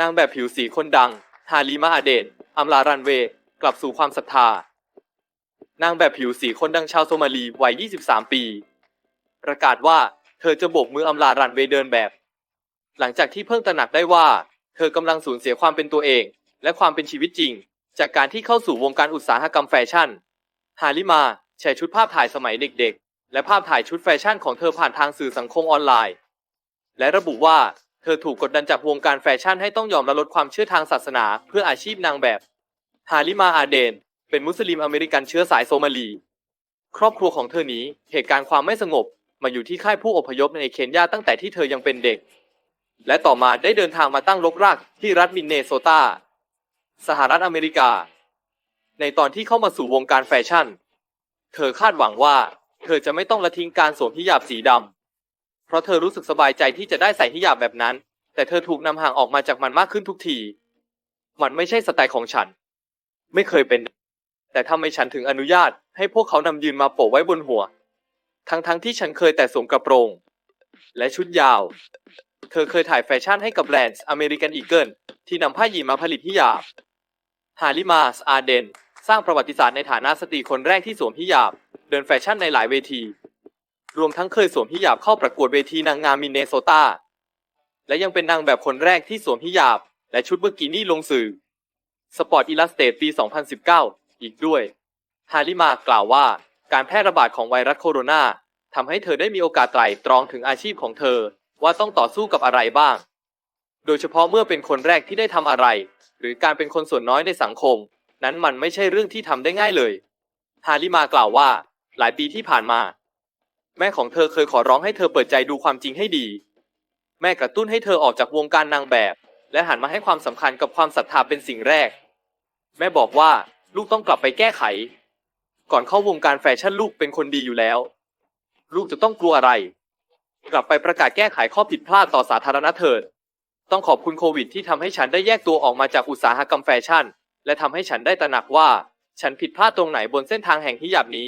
นางแบบผิวสีคนดัง ฮาลิมาอาเดนอัมลารันเวกลับสู่ความศรัทธา นางแบบผิวสีคนดังชาวโซมาลีวัย 23 ปี ประกาศว่าเธอจะโบกมืออำลารันเวเดินแบบ หลังจากที่เพิ่งตระหนักได้ว่า เธอกำลังสูญเสียความเป็นตัวเอง และความเป็นชีวิตจริง จากการที่เข้าสู่วงการอุตสาหกรรมแฟชั่น ฮาลิมาแชร์ชุดภาพถ่ายสมัยเด็ก ๆ และภาพถ่ายชุดแฟชั่นของเธอผ่านทางสื่อสังคมออนไลน์ และระบุว่า เธอถูกกดดันจากวงการแฟชั่นให้ต้องยอมละลดความเชื่อทางศาสนา เพื่ออาชีพนางแบบ ฮาลิมาอาเดน เป็นมุสลิมอเมริกันเชื้อสายโซมาลี ครอบครัวของเธอนี้เหตุการณ์ความไม่สงบ มาอยู่ที่ค่ายผู้อพยพในเคนยาตั้งแต่ที่เธอยังเป็นเด็ก และต่อมาได้เดินทางมาตั้งรกรากที่รัฐมินเนโซตา สหรัฐอเมริกา ในตอนที่เข้ามาสู่วงการแฟชั่น เธอคาดหวังว่า เธอจะไม่ต้องละทิ้งการสวมฮิญาบสีดำ เพราะเธอรู้สึกสบายใจที่จะได้ใส่ฮิญาบแบบนั้น แต่เธอถูกนำห่างออกมาจากมันมากขึ้นทุกที มันไม่ใช่สไตล์ของฉัน ไม่เคยเป็น แต่ทำไมฉันถึงอนุญาต ให้พวกเขานำยืนมาโปะไว้บนหัว ทั้งๆทที่ฉันเคยแต่สวมกระโปรง และชุดยาว เธอเคยถ่ายแฟชั่นให้กับแบรนด์อเมริกันอีเกิลที่นำผ้าหยีมาผลิตฮิญาบ ฮาลิมาสอาเดน สร้างประวัติศาสตร์ในฐานะสตรีคนแรกที่สวมฮิญาบ เดินแฟชั่นในหลายเวที รวมทั้งเคยสวมฮิญาบเข้าประกวดเวทีนางงามมินเนโซตา และยังเป็นนางแบบคนแรกที่สวมฮิญาบ และชุดเบอร์กินี่ลงสื่อสปอร์ตอิลลัสเต e ปี 2019 อีกด้วย ฮาลิมากล่าวว่า การแพร่ระบาดของไวรัสโคโรนาทำให้เธอได้มีโอกาสไตร่ตรองถึงอาชีพของเธอว่าต้องต่อสู้กับอะไรบ้าง โดยเฉพาะเมื่อเป็นคนแรกที่ได้ทำอะไร หรือการเป็นคนส่วนน้อยในสังคม นั้นมันไม่ใช่เรื่องที่ทำได้ง่ายเลย ฮาลิมากล่าวว่า หลายปีที่ผ่านมา แม่ของเธอเคยขอร้องให้เธอเปิดใจดูความจริงให้ดี แม่กระตุ้นให้เธอออกจากวงการนางแบบ และหันมาให้ความสำคัญกับความศรัทธาเป็นสิ่งแรก แม่บอกว่าลูกต้องกลับไปแก้ไข ก่อนเข้าวงการแฟชั่นลูกเป็นคนดีอยู่แล้ว ลูกจะต้องกลัวอะไร กลับไปประกาศแก้ไขข้อผิดพลาดต่อสาธารณะเถิด ต้องขอบคุณโควิดที่ทำให้ฉันได้แยกตัวออกมาจากอุตสาหกรรมแฟชั่น และทำให้ฉันได้ตระหนักว่า ฉันผิดพลาดตรงไหนบนเส้นทางแห่งฮิญาบนี้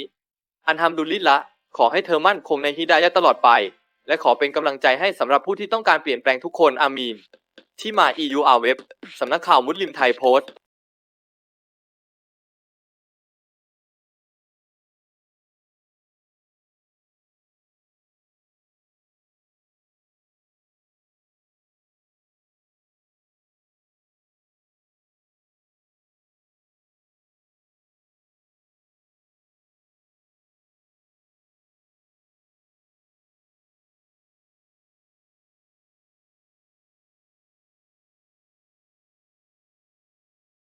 อันทำดุลลิลละ ขอให้เธอมั่นคงในฮิดายะตลอดไป และขอเป็นกำลังใจให้สำหรับผู้ที่ต้องการเปลี่ยนแปลงทุกคนอามีนที่มา EUR Web สำนักข่าวมุสลิมไทยโพสต์